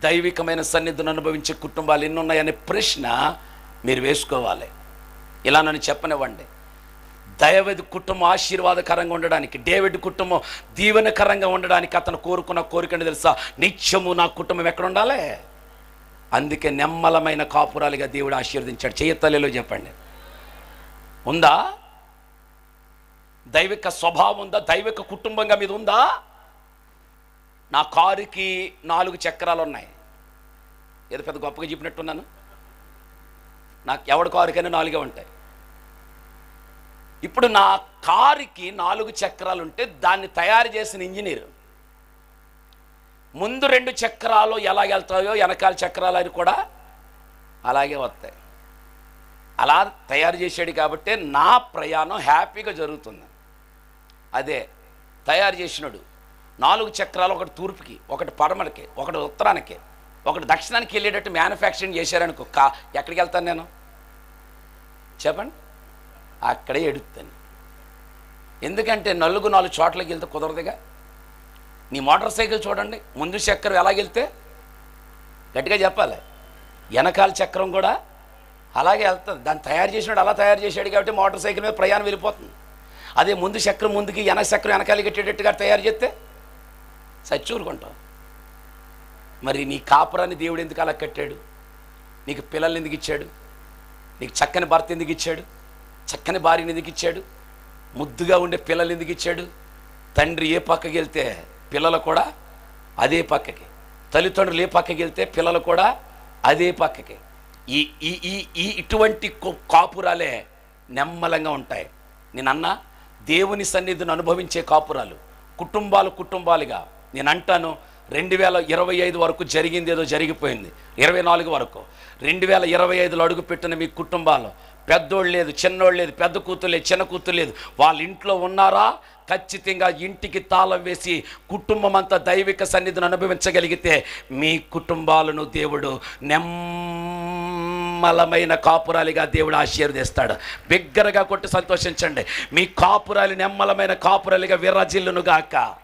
దైవికమైన సన్నిధిని అనుభవించే కుటుంబాలు ఎన్ని ఉన్నాయనే ప్రశ్న మీరు వేసుకోవాలి. ఇలా నన్ను చెప్పనివ్వండి. దయవది కుటుంబం ఆశీర్వాదకరంగా ఉండడానికి డేవిడ్ కుటుంబం దీవెనకరంగా ఉండడానికి అతను కోరుకున్న కోరికని తెలుసా? నిత్యము నా కుటుంబం ఎక్కడ ఉండాలి? అందుకే నెమ్మలమైన కాపురాలుగా దేవుడు ఆశీర్వదించాడు. చేయతల్లిలో చెప్పండి. ఉందా? దైవిక స్వభావం ఉందా? దైవిక కుటుంబంగా మీద ఉందా? నా కారుకి నాలుగు చక్రాలు ఉన్నాయి ఏదో పెద్ద గొప్పగా చెప్పినట్టున్నాను. నాకు ఎవడి కారుకైనా నాలుగే ఉంటాయి. ఇప్పుడు నా కారుకి నాలుగు చక్రాలు ఉంటే దాన్ని తయారు చేసిన ఇంజనీర్. ముందు రెండు చక్రాలు ఎలా వెళ్తాయో వెనకాల చక్రాలు అని కూడా అలాగే వస్తాయి. అలా తయారు చేశాడు కాబట్టి నా ప్రయాణం హ్యాపీగా జరుగుతుంది. అదే తయారు చేసినాడు నాలుగు చక్రాలు ఒకటి తూర్పుకి ఒకటి పడమలకి ఒకటి ఉత్తరానికి ఒకటి దక్షిణానికి వెళ్ళేటట్టు మ్యానుఫ్యాక్చరింగ్ చేశారనుకో కా ఎక్కడికి వెళ్తాను నేను? చెప్పండి. అక్కడే ఎడుతాను ఎందుకంటే నలుగు నాలుగు చోట్లకి వెళ్తే కుదరదుగా. నీ మోటార్ సైకిల్ చూడండి ముందు చక్రం ఎలాగెళ్తే గట్టిగా చెప్పాలి. వెనకాల చక్రం కూడా అలాగే వెళ్తుంది. దాన్ని తయారు చేసినాడు అలా తయారు చేశాడు కాబట్టి మోటార్ సైకిల్ మీద ప్రయాణం వెళ్ళిపోతుంది. అదే ముందు చక్రం ముందుకి వెనక చక్రం వెనకాలి కట్టేటట్టుగా తయారు చేస్తే? సచ్చూరుకుంటాం మరి నీ కాపురాన్ని దేవుడు ఎందుకు అలా కట్టాడు? నీకు పిల్లల్ని ఎందుకు ఇచ్చాడు? నీకు చక్కని భర్త ఎందుకు ఇచ్చాడు? చక్కని భార్యని ఎందుకు ఇచ్చాడు? ముద్దుగా ఉండే పిల్లలు ఎందుకు ఇచ్చాడు? తండ్రి ఏ పక్కకి వెళ్తే పిల్లలు కూడా అదే పక్కకి. తల్లిదండ్రులు ఏ పక్కకి వెళ్తే పిల్లలు కూడా అదే పక్కకి. ఈ ఈ ఈ ఈ ఇటువంటి కాపురాలే నెమ్మలంగా ఉంటాయి. నేనన్నా దేవుని సన్నిధిని అనుభవించే కాపురాలు. కుటుంబాలు కుటుంబాలుగా. నేను అంటాను రెండు వేల ఇరవై ఐదు వరకు జరిగింది ఏదో జరిగిపోయింది. ఇరవై నాలుగు వరకు. రెండు వేల ఇరవై ఐదులో అడుగుపెట్టిన మీ కుటుంబాలు పెద్దోళ్ళు లేదు చిన్నోళ్ళు లేదు పెద్ద కూతురు లేదు చిన్న కూతురు లేదు. వాళ్ళ ఇంట్లో ఉన్నారా? ఖచ్చితంగా ఇంటికి తాళం వేసి కుటుంబం అంతా దైవిక సన్నిధిని అనుభవించగలిగితే మీ కుటుంబాలను దేవుడు నెమ్మలమైన కాపురాలిగా దేవుడు ఆశీర్వదిస్తాడు. బిగ్గరగా కొట్టి సంతోషించండి. మీ కాపురాలు నెమ్మలమైన కాపురాలిగా విరజిల్లును గాక.